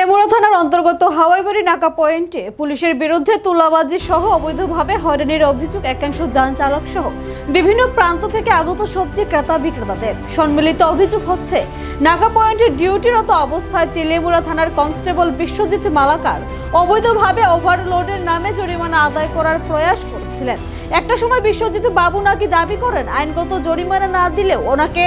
তেলিয়ামুড়া থানার অন্তর্গত হাওয়াইবাড়ি নাকা পয়েন্টে পুলিশের বিরুদ্ধে তুলাবাজি সহ অবৈধভাবে হয়রানির অভিযোগ একাংশ যান চালক সহ বিভিন্ন প্রান্ত থেকে আগত সবজি ক্রেতা বিক্রেতাদের। সম্মিলিত অভিযোগ হচ্ছে, নাকা পয়েন্টে ডিউটিরত অবস্থায় তেলিয়ামুড়া থানার কনস্টেবল বিশ্বজিৎ মালাকার অবৈধভাবে ওভারলোডের নামে জরিমানা আদায় করার প্রয়াস করছিলেন। একটা সময় বিশ্বজিৎ বাবু নাকি দাবি করেন আইনগত জরিমানা না দিলে ওনাকে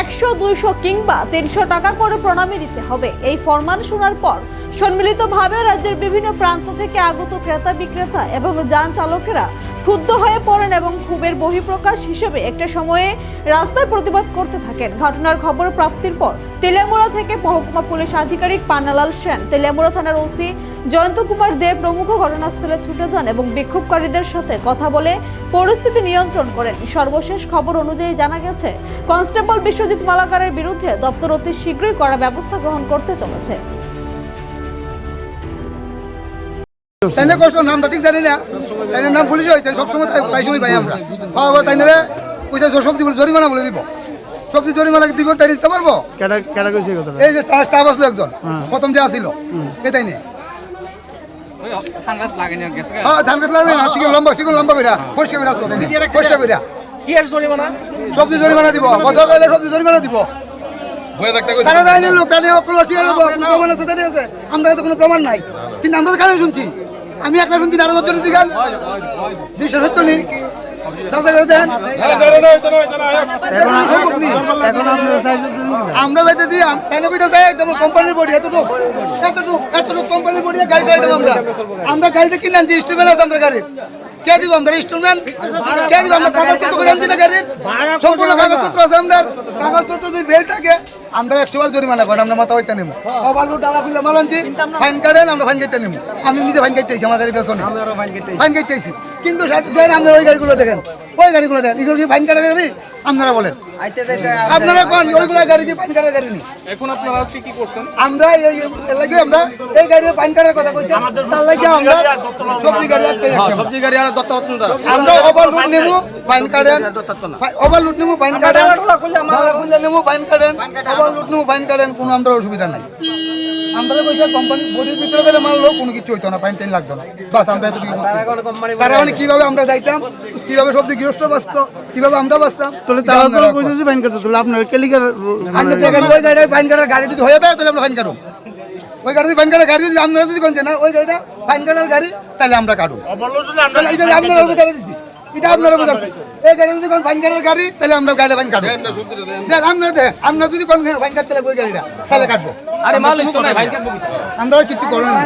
একশো, দুইশো কিংবা তিনশো টাকা করে প্রণামী দিতে হবে। এই ফরমান শোনার পর সম্মিলিতভাবে রাজ্যের বিভিন্ন প্রান্ত থেকে আগত ক্রেতা বিক্রেতা এবং যান চালকেরা ক্ষুব্ধ হয়ে পড়েন এবং ক্ষোভের বহিঃপ্রকাশ হিসেবে একটা সময়ে রাস্তায় প্রতিবাদ করতে থাকেন। ঘটনার খবর প্রাপ্তির পর তেলিয়ামুড়া থেকে মহকুমা পুলিশ আধিকারিক পান্নালাল সেন। তেলিয়ামুড়া থানার ওসি জয়ন্ত কুমার দেব প্রমুখ ঘটনাস্থলে ছুটে যান এবং বিক্ষোভকারীদের সাথে কথা বলে পরিস্থিতি নিয়ন্ত্রণ করেন। সর্বশেষ খবর অনুযায়ী জানা গেছে, কনস্টেবল বিশ্বজিৎ মালাকারের বিরুদ্ধে দপ্তর অতি শীঘ্রই করা ব্যবস্থা গ্রহণ করতে চলেছে। তাই না কষ্ট নামটা ঠিক জানি না। তাই নাম পুলিশ হয় সবসময় তাই প্রায় সময় পাই আমরা। পাওয়া পর তাই না পয়সা সবজি বলে জরিমানা বলে দিব। সবজি জরিমানা দিব তাই দিতে পারব? কেডা কেডা কইছে কথা এই যে তার স্টাফ আসলো একজন। প্রথম যে আসিল। এ তাই নিয়ে ওই সানগ্লাস লাগানি আর গেছে হ্যাঁ ধান গাছ লাগবে না লম্বা শিখুন লম্বা কইরা পরিষ্কার করে আসলো পরিষ্কার কইরা। কি আর জরিমানা? সবজি জরিমানা দিব। কত গেলে সবজি জরিমানা দিব। হয়ে তারা আইনের লোক তারা অকল অস্বীকার করব কোনো প্রমাণ আছে তাদের আছে। আমরা তো কোনো প্রমাণ নাই। কিন্তু আমরা তো কানে শুনছি। আমি শুনছি আরও নেই। আমরা যাইতে দিই তাই একদম কোম্পানির বডি এতটুকু। এতটুকু এতটুকু কোম্পানির বডি গাড়ি চালাই দেবো আমরা। আমরা গাড়িতে কিনে আনছি ইনস্টলমেন্ট আছে আমরা গাড়ির। কে দিব আমরা ইনস্টলমেন্ট কে দিব আমরা কাগজপত্র? করে আনছি না গাড়ির। সম্পূর্ণ কাগজপত্র আছে আমরা কাগজপত্র যদি বেল থাকে আমরা একশো বার জরিমানা করেন আমরা মাথা হইতে নেব আবার ডালা খুলে মালানছি ফাইন কাটেন আমরা ফাইন কেটে নেব আমি নিজে ফাইন কেটেছি আমার গাড়ির পেছনে ফাইন কেটেছি কিন্তু আমরা ওই গাড়িগুলো দেখেন ওই গাড়িগুলো দেখেন এগুলো ফাইন কাটা গাড়ি আপনারা বলেন আপনারা কোন ওইগুলো গাড়ি কি ফাইন কাটার গাড়ি নেই? এখন আপনারা আজকে কি করছেন? আমরা এই এই লাগে আমরা এই গাড়ির ফাইন কাটার কথা কইছি। তার লাগে আমরা সবজি গাড়ি আটকে সবজি গাড়ি আর দত্ত হত্তন আমরা ওভারলুট নেব ফাইন কাটেন। ওভারলুট নেব ফাইন কাটেন। ডালা খুললে নেব কাটেন। ওভারলুট নেব ফাইন কাটেন কোনো আমরা অসুবিধা নাই। আমরা কইছি কোম্পানি বডির ভিতরে গেলে মারলো কোনো কিছু হইতো না টাইন লাগতো না। বাস আমরা এতটুকু করতাম। তারা মানে কীভাবে আমরা যাইতাম কীভাবে সবজি গৃহস্থ বাঁচত কীভাবে আমরা বাঁচতাম তাহলে এটা তারা তো আপনারা তাহলে কেলিকার দেখেন ওই কাটার গাড়ি যদি হয়ে যায় তাহলে আমরা ফাইন কাটুম। ওই গাড়ি ফাইন কাটার গাড়ি যদি আমরা যদি না ওই গাড়িটা ফাইন কাটার গাড়ি তাহলে আমরা আপনারা দিচ্ছি এটা আপনারা বোঝাতে এই গাড়ি যদি কোন ফাইন কাটার গাড়ি তাহলে আমরা গাড়ি ফাইন কাটবো। দেন। আমরা দেন আমরা যদি কোন ফাইন কাটতে লাগে ওই গাড়িটা তাহলে কাটবো। আরে? আমরা কিছু করেন না।